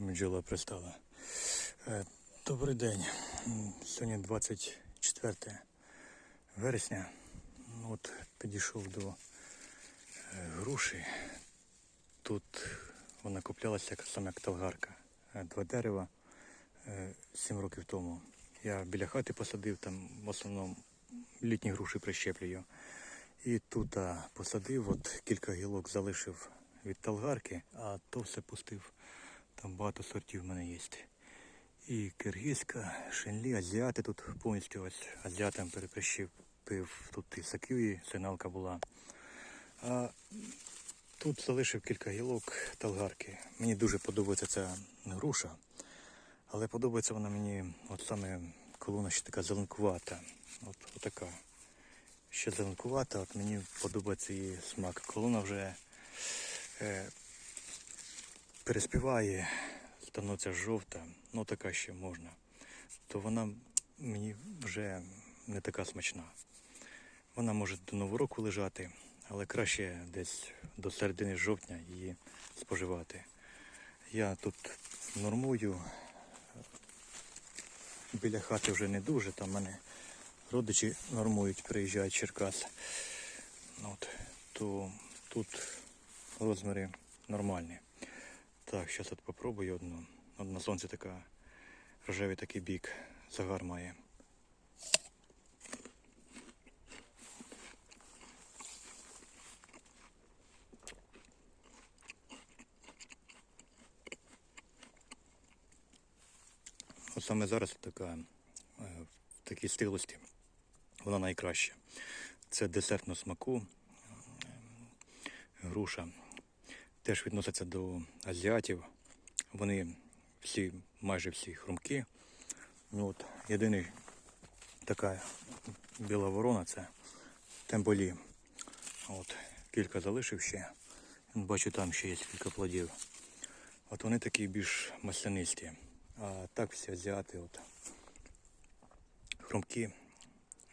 Бджола пристала. Е, Добрий день. Сьогодні 24 вересня. Ну, От підійшов до е, груші. Тут вона куплялася саме як талгарка. Е, Два дерева сім років тому. Я біля хати посадив, там в основному літні груші прищеплюю. І тут а, посадив, от кілька гілок залишив від талгарки, а то все пустив. Там багато сортів в мене є. І киргизька, шенлі, азіати тут повністю ось азіатам переприщепив. Тут і сакюї, сигналка була. А тут залишив кілька гілок талгарки. Мені дуже подобається ця груша, але подобається вона мені от саме коли вона ще така зеленкувата. От, отака. Ще зеленкувата, от мені подобається її смак. Коли вона вже е, переспіває, становиться жовта, ну така ще можна, то вона мені вже не така смачна. Вона може до Нового року лежати, але краще десь до середини жовтня її споживати. Я тут нормую. Біля хати вже не дуже, там мене родичі нормують, приїжджають Черкас. От, то тут розміри нормальні. Так, зараз от попробую одну. От на сонці така рожевий такий бік, загар має. От саме зараз така е, в такій стилості вона найкраща. Це десертного смаку, е, груша. Теж відноситься до азіатів. Вони всі, майже всі хрумкі. Ну, от, єдиний така біла ворона це темболі. От, кілька залишив ще. Бачу, там ще є кілька плодів. От вони такі більш маслянисті. А так всі азіати от, хрумкі,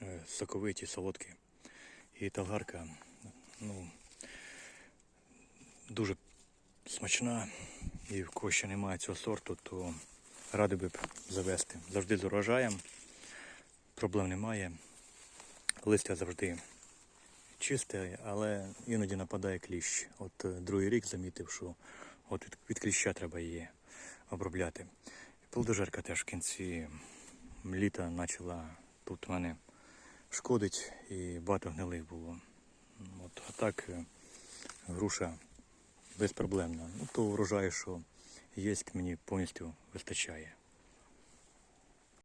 е, соковиті, солодкі. І талгарка, ну, дуже смачна. І в кого ще немає цього сорту, то радий би б завести. Завжди з урожаєм, проблем немає. Листя завжди чисте, але іноді нападає кліщ. От е, другий рік замітив, що от від, кліща треба її обробляти. Плодожерка теж в кінці літа почала тут мене шкодить і багато гнилих було. От, а так е, груша безпроблемна. Ну, то врожаю, що є, мені повністю вистачає.